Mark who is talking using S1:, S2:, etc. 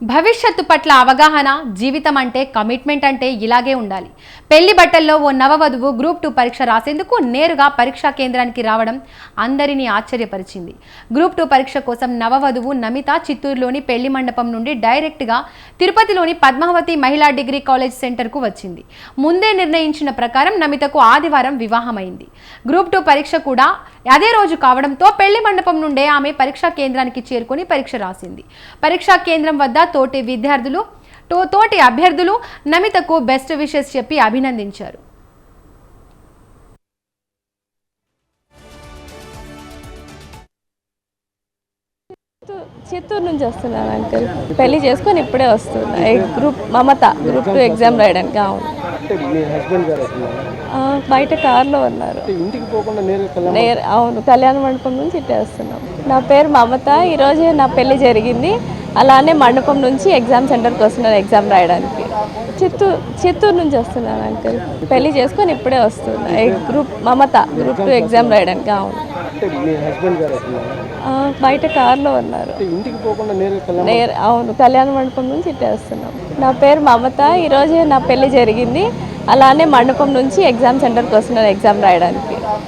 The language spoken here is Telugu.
S1: భవిష్యత్తు పట్ల అవగాహన జీవితం అంటే కమిట్మెంట్ అంటే ఇలాగే ఉండాలి. పెళ్ళి బట్టల్లో ఓ నవవధువు గ్రూప్ టూ పరీక్ష రాసేందుకు నేరుగా పరీక్షా కేంద్రానికి రావడం అందరినీ ఆశ్చర్యపరిచింది. గ్రూప్ టూ పరీక్ష కోసం నవవధువు నమిత చిత్తూరులోని పెళ్ళి మండపం నుండి డైరెక్ట్గా తిరుపతిలోని పద్మావతి మహిళా డిగ్రీ కాలేజ్ సెంటర్కు వచ్చింది. ముందే నిర్ణయించిన ప్రకారం నమితకు ఆదివారం వివాహమైంది. గ్రూప్ టూ పరీక్ష కూడా అదే రోజు కావడంతో పెళ్ళి మండపం నుండే ఆమె పరీక్షా కేంద్రానికి చేరుకొని పరీక్ష రాసింది. పరీక్షా కేంద్రం వద్ద తోటి విద్యార్థులు తోటి అభ్యర్థులు నమితకు బెస్ట్ విషెస్ చెప్పి అభినందించారు.
S2: చిత్తూ- చిత్తూరు నుంచి వస్తున్నాను అంకుల్. పెళ్ళి చేసుకొని ఇప్పుడే వస్తున్నా. Group Mamata group two exam రాయడానికి అవును
S3: అంటే మీ హస్బెండ్ గారు ఎక్కడ
S2: ఆ, బయట కార్లో ఉన్నారు. అవును కళ్యాణ మండపం నుంచి ఇట్టే వస్తున్నాం. నా పేరు మమత. ఈరోజే నా పెళ్ళి జరిగింది. అలానే మండపం నుంచి ఎగ్జామ్ సెంటర్కి వస్తున్నాను ఎగ్జామ్ రాయడానికి. చిత్తూరు చిత్తూరు నుంచి వస్తున్నాను అంకుల్. పెళ్ళి చేసుకొని ఇప్పుడే వస్తున్నా. Group Mamata group two exam రాయడానికి అవును. బయట కార్లో ఉన్నారు. అవును కళ్యాణ మండపం నుంచి ఇట్టే వస్తున్నాం. నా పేరు మమత. ఈరోజే నా పెళ్ళి జరిగింది. అలానే మండపం నుంచి ఎగ్జామ్ సెంటర్కి వస్తున్నాను ఎగ్జామ్ రాయడానికి.